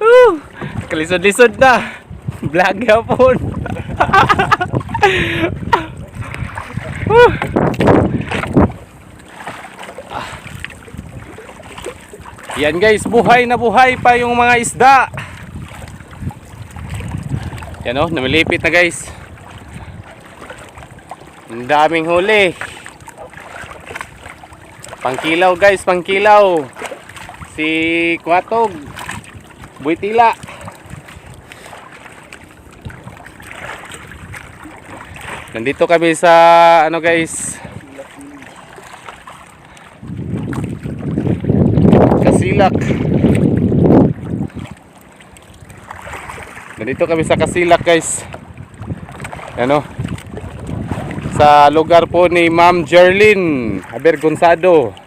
Woo! Kalisod-lisod na. Vlog yapon. Woo! Ah. Yan guys, buhay na buhay pa yung mga isda. Yan o, namilipit na guys. Ang daming huli. Pangkilaw guys, pangkilaw. Si Kuatog. Buitila. Nandito kami sa ano guys. Kasilak. Nandito kami sa Kasilak guys. Ano? Sa lugar po ni Ma'am Jerlyn Abergonsado.